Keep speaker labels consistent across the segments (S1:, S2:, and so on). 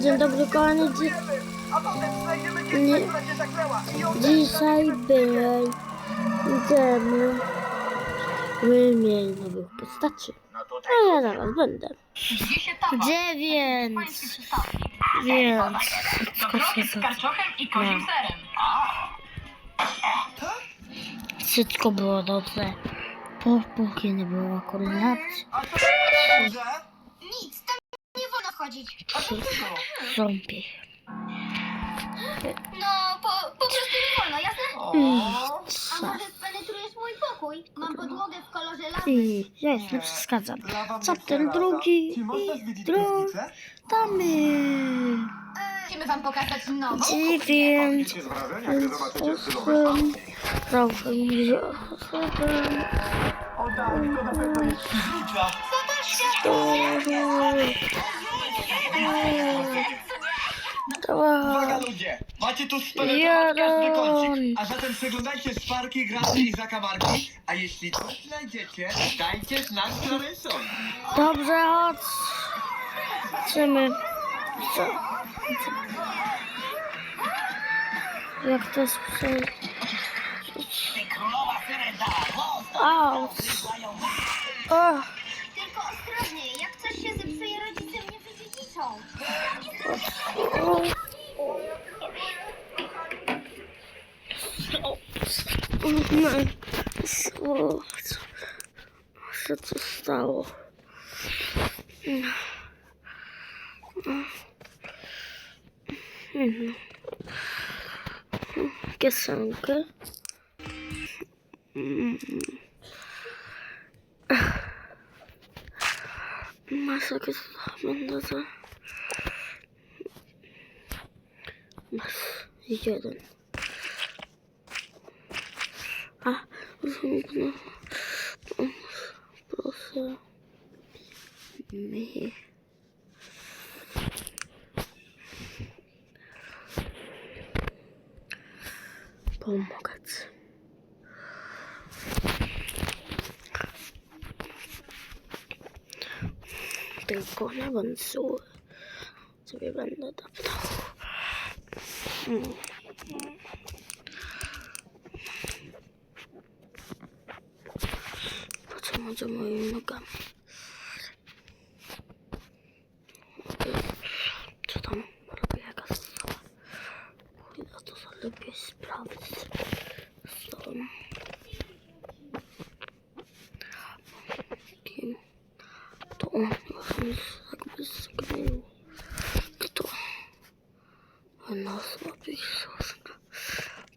S1: Dzień dobry kochani, Dzi Nie. dzisiaj będziemy wymienić nowych postaci.
S2: No.
S1: A ja zaraz będę.
S3: Się?
S1: Dziewięć, więc No.
S3: serem.
S1: wszystko było dobrze, póki nie było koordynacji.
S2: A co ty że?
S4: Nic, tam
S2: ty
S1: Zombie.
S4: No, po, po prostu nie wolno, jasne?
S2: O,
S4: A może spenetrujesz mój pokój? Mam podłogę w kolorze lawy.
S1: I ja już nie przeszkadzam.
S2: lawa mnie
S1: Co ten drugi
S2: Czy można
S1: i
S2: zwiedzić
S1: drugi?
S2: piwnicę?
S1: Tamy.
S4: Chcemy wam pokazać nową
S1: Dziewięć.
S5: Odniesiecie z wrażenia, gdy zobaczycie stylowe
S1: osiem.
S2: Tak, to na pewno jest. Uwaga ludzie, macie tu spenetrować każdy kącik. A zatem przeglądajcie szparki, graty i zakamarki. A jeśli coś znajdziecie, dajcie znać Clarensowi.
S1: Dobrze, chodź. Chcemy. Co? Jak to jest? Au. O, ol. Nein, so, so zu stau. Gesanke. Masakı zamanında da. Yiyordum. Ah, uzun bunu. Burası. Ne? Pomagać. Tylko na awansuję tabii ben de tabii. Kaçamayacağım oyunu gamı.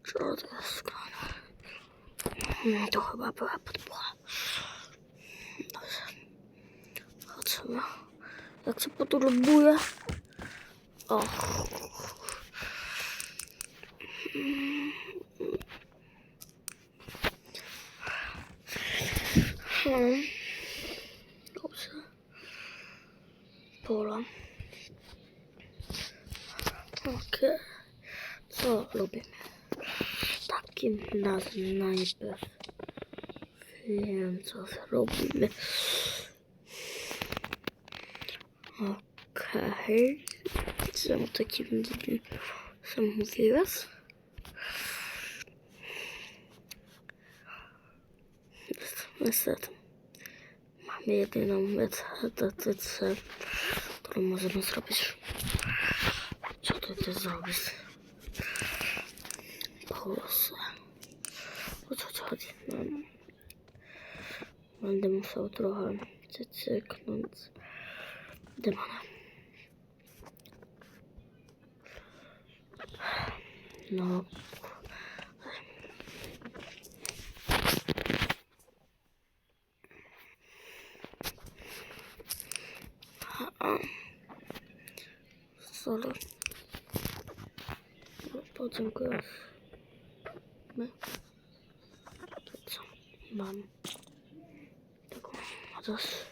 S1: Co to jest skrana? Mm, To chyba była podpora. Chodźmy. Jak się poturbuję. O. Hmm. Dobrze. Pola. Okej. Co robimy? Takim razem najpierw wiem co zrobimy. Okej. Czemu takim dziwnym sam mówiłaś? Niestety. Mamy jedyną metodę, którą możemy zrobić. Patates algısı. Kolosu. Man det måste vara dra sitt sekund. Det man har. No. Solo. odcinków. My. To co? Mam taką moc.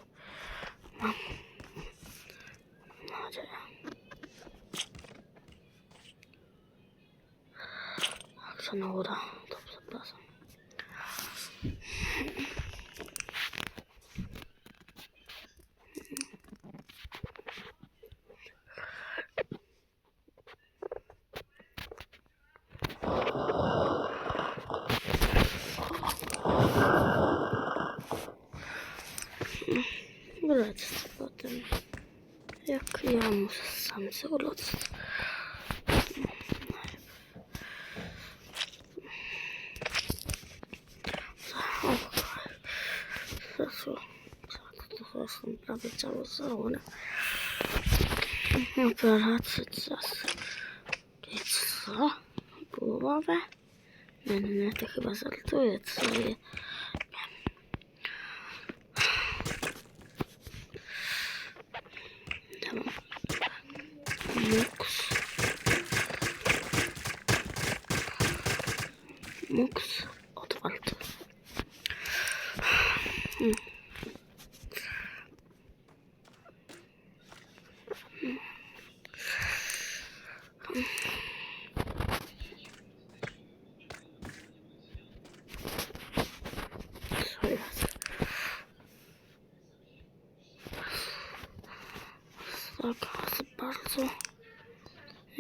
S1: yağmur samsi olur. Jestem prawie cały salon. Operacja czas. I co? Głowę? Nie, nie, nie, to chyba żartuje sobie. you.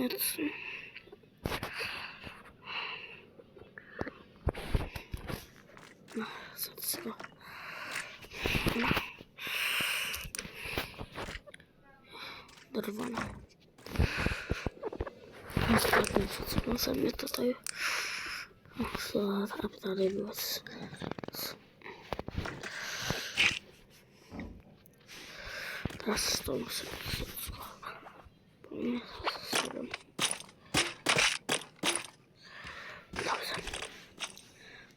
S1: Neredesin? Ah, Satsın. Dur bana. Satsın. Satsın. Sen ne tatayı? Ah, Sonra aptal ediyoruz. Nasıl olmasın?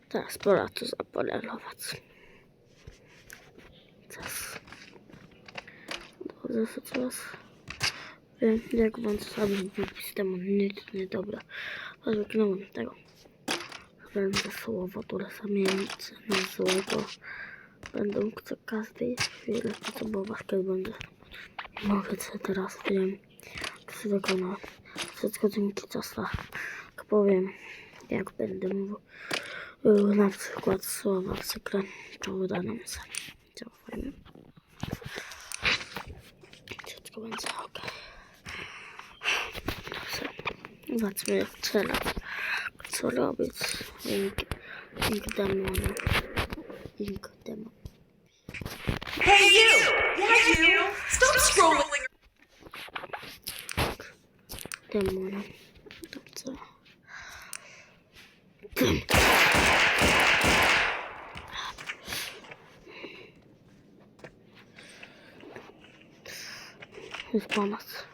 S1: Teraz pora to zapolerować. Teraz. Dobrze, to teraz. Wiem, jak wam zrobić systemu nic niedobra. Zwyknąłem tego. Będę słowo, które zamienić na złego. Będą co każdej chwili potrzebować, kiedy będę. Mogę co teraz wiem. Wszystko na wszystko dzięki czasu. Jak powiem, jak będę mówił нам согласовал с экраном, что данном телефоне. Четко он залка. Вот мне цена. Кто любит инк, инк демона. Инк демон.
S6: Hey you! Yeah you! Stop scrolling!
S1: Демона. Jest pomoc.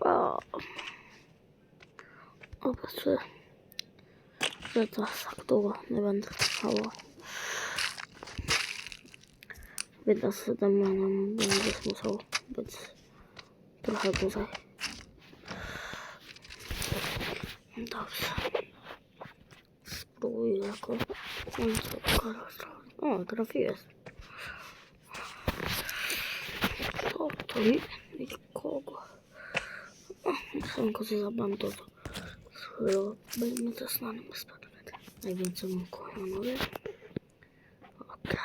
S1: O. Obecnie, że to tak długo nie będę trwało. Więc z demonem będziesz musiał być trochę dłużej. Dobrze. Spróbuję jako końcu O, trafiłeś. Co to i nikogo. Sanko zabam to schoro, będziemy zasłanym spadać. Najwięcej mam kochanowy. Ok.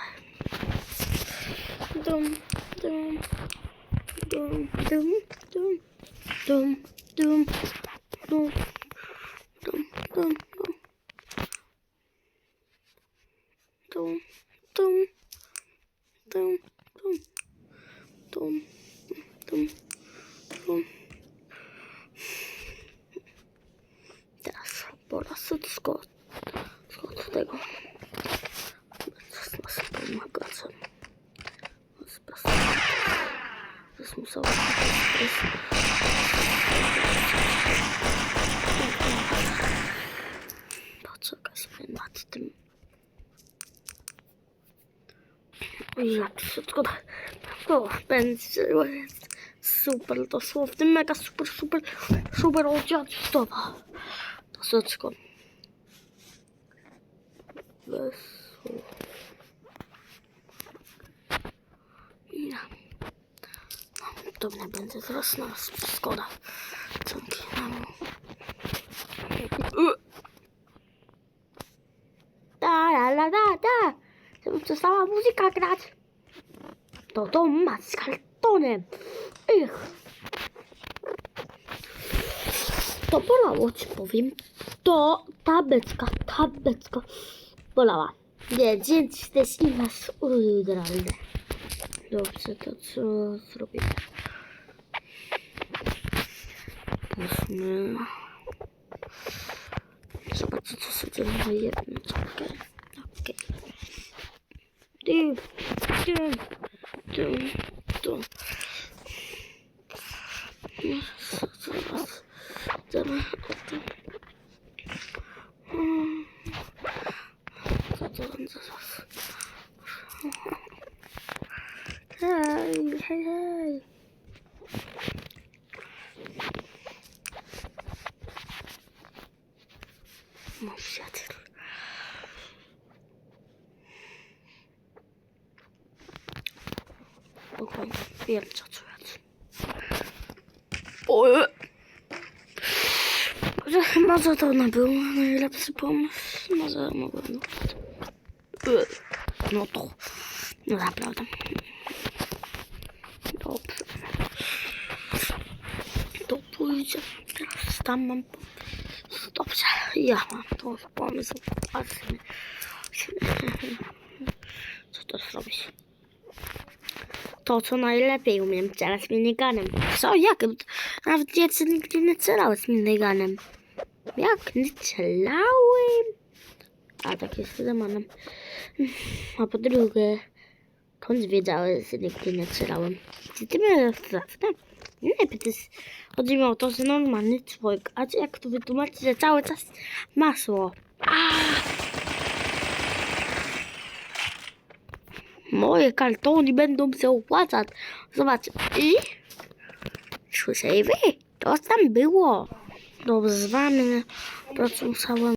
S1: Dum, dum, dum, dum, dum, dum. Dobra, Sycko. Od tego. Teraz następny magazyn. Das muss auch. Fahrzeug ist nad tym. Jak wszystko da. O, pędzel jest super, dosłownie mega super, super, super odziedziczona. To wszystko. Bez słów. Ja. No, to zaraz nas szkoda. Dzięki nam. Da, la, la, da, da. Żeby przestała muzyka grać. To dom ma z kartonem. Ich. To bolało, ci powiem to ta beczka, ta beczka bolała. Nie, więc też i was udralne. Dobrze, to co zrobimy? Pójdźmy. Zobaczę, co sobie na jedną czapkę. Okej. Okay. Dym, dym, dym. Hey, Oeh. Oh shit. Oké, weer een zat Oh. Ma co to ona była? Najlepszy pomysł? Może mogłem... No to... No naprawdę. Tam mam. Dobrze. Ja mam to pomysł. Patrzmy. Co to zrobić? To, co najlepiej umiem, teraz miniganem. Co? Jak? Nawet jeszcze nigdy nie celałem z miniganem. Jak? Nie celałem? A tak jest z. A po drugie, skąd wiedziałeś, że nigdy nie celałem? Czy ty mnie prawda? Nie, przecież chodzi mi o to, że normalny człowiek. A jak to wytłumaczyć, że cały czas masło? Moje kartony będą się opłacać. Zobacz. I? Słyszę i wy. To tam było. Dobrze, z wami. To co musiałem